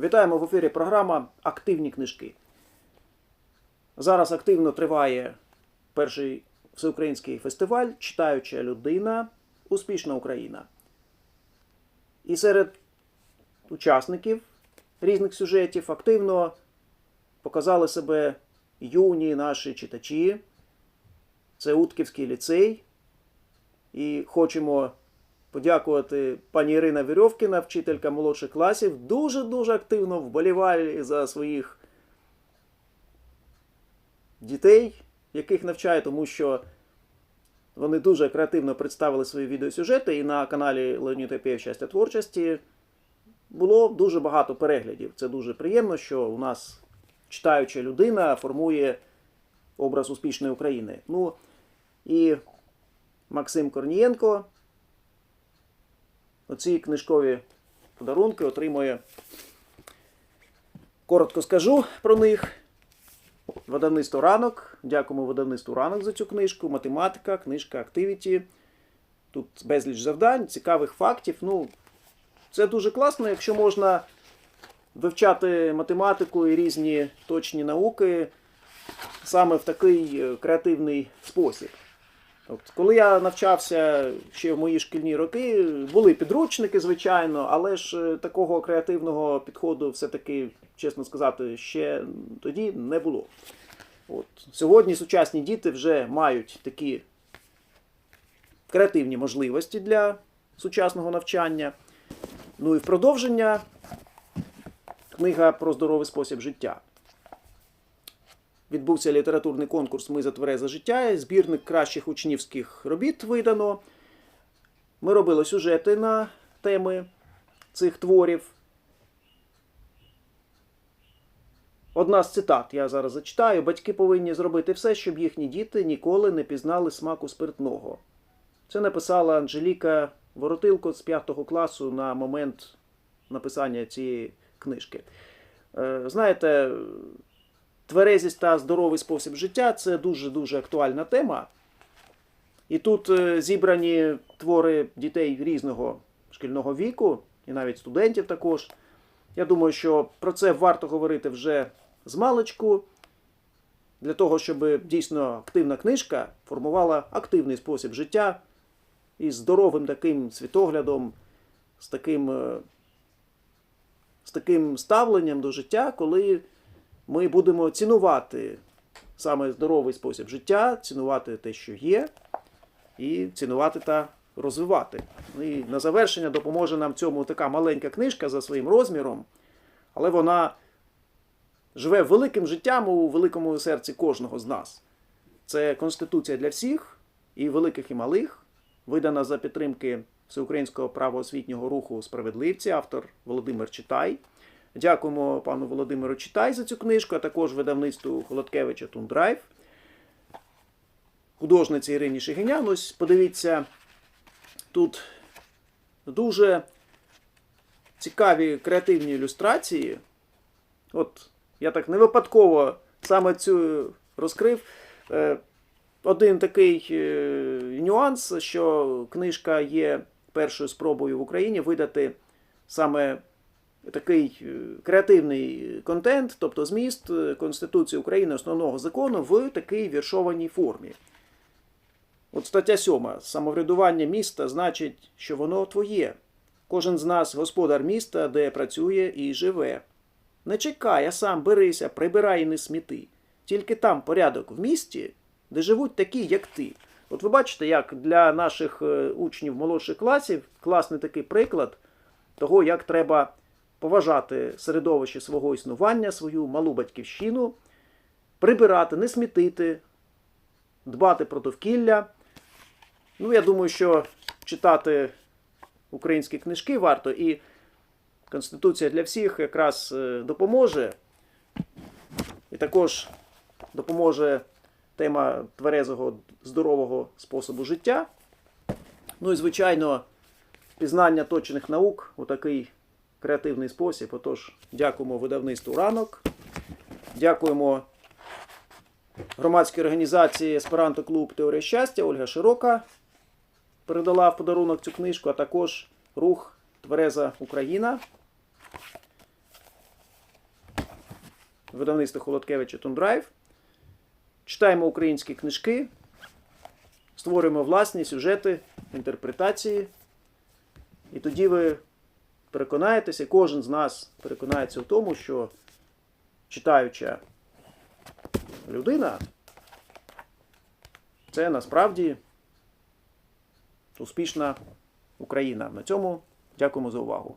Вітаємо в ефірі програма Активні книжки. Зараз активно триває перший всеукраїнський фестиваль Читаюча людина, успішна Україна. І серед учасників різних сюжетів активно показали себе юні наші читачі. Це Утківський ліцей. І хочемо подякувати пані Ірина Вірьовкіна, вчителька молодших класів, дуже-дуже активно вболіває за своїх дітей, яких навчає, тому що вони дуже креативно представили свої відеосюжети, і на каналі Леонід Опєв Щастя творчості було дуже багато переглядів. Це дуже приємно, що у нас читаюча людина формує образ успішної України. Ну і Максим Корнієнко оці книжкові подарунки отримує. Коротко скажу про них. Видавництво ранок. Дякуємо видавництву ранок за цю книжку. Математика, книжка Activity. Тут безліч завдань, цікавих фактів. Ну, це дуже класно, якщо можна вивчати математику і різні точні науки саме в такий е, креативний спосіб. От, коли я навчався ще в мої шкільні роки, були підручники, звичайно, але ж е, такого креативного підходу все-таки, чесно сказати, ще тоді не було. От. Сьогодні сучасні діти вже мають такі креативні можливості для сучасного навчання. Ну і в продовження книга про здоровий спосіб життя. Відбувся літературний конкурс Ми за тверезе життя. Збірник кращих учнівських робіт видано. Ми робили сюжети на теми цих творів. Одна з цитат я зараз зачитаю. Батьки повинні зробити все, щоб їхні діти ніколи не пізнали смаку спиртного. Це написала Анжеліка Воротилко з 5 класу на момент написання цієї книжки. Е, Знаєте, тверезість та здоровий спосіб життя це дуже-дуже актуальна тема. І тут е, зібрані твори дітей різного шкільного віку, і навіть студентів також. Я думаю, що про це варто говорити вже з маличку, для того, щоб дійсно активна книжка формувала активний спосіб життя із здоровим таким світоглядом, з таким, е, з таким ставленням до життя, коли ми будемо цінувати саме здоровий спосіб життя, цінувати те, що є, і цінувати та розвивати. І на завершення допоможе нам цьому така маленька книжка за своїм розміром, але вона живе великим життям у великому серці кожного з нас. Це Конституція для всіх, і великих, і малих, видана за підтримки Всеукраїнського правоосвітнього руху Справедливці, автор Володимир Читай. Дякуємо пану Володимиру Читай за цю книжку, а також видавництву Холодкевича Тундрайв. Художниці Ірині Шигинян. Ось подивіться, тут дуже цікаві креативні ілюстрації. От я так не випадково саме цю розкрив. Е, Один такий е, нюанс, що книжка є першою спробою в Україні видати саме такий е, креативний контент, тобто зміст е, Конституції України основного закону в такій віршованій формі. От стаття 7. Самоврядування міста значить, що воно твоє. Кожен з нас господар міста, де працює і живе. Не чекай, а сам берися, прибирай і не сміти. Тільки там порядок в місті, де живуть такі, як ти. От ви бачите, як для наших е, учнів молодших класів класний такий приклад того, як треба поважати середовище свого існування, свою малу батьківщину, прибирати, не смітити, дбати про довкілля. Ну, я думаю, що читати українські книжки варто, і Конституція для всіх якраз е, допоможе. І також допоможе тема тверезого, здорового способу життя. Ну і, звичайно, пізнання точних наук у такий креативний спосіб. Отож, дякуємо видавництву ранок. Дякуємо громадській організації Есперанто Клуб Теорія щастя Ольга Широка передала в подарунок цю книжку, а також рух Твереза Україна. видавництва Холодкевича Тундрайв. Читаємо українські книжки, створюємо власні сюжети, інтерпретації. І тоді ви переконаєтеся, кожен з нас переконається в тому, що читаюча людина це насправді успішна Україна. На цьому дякуємо за увагу.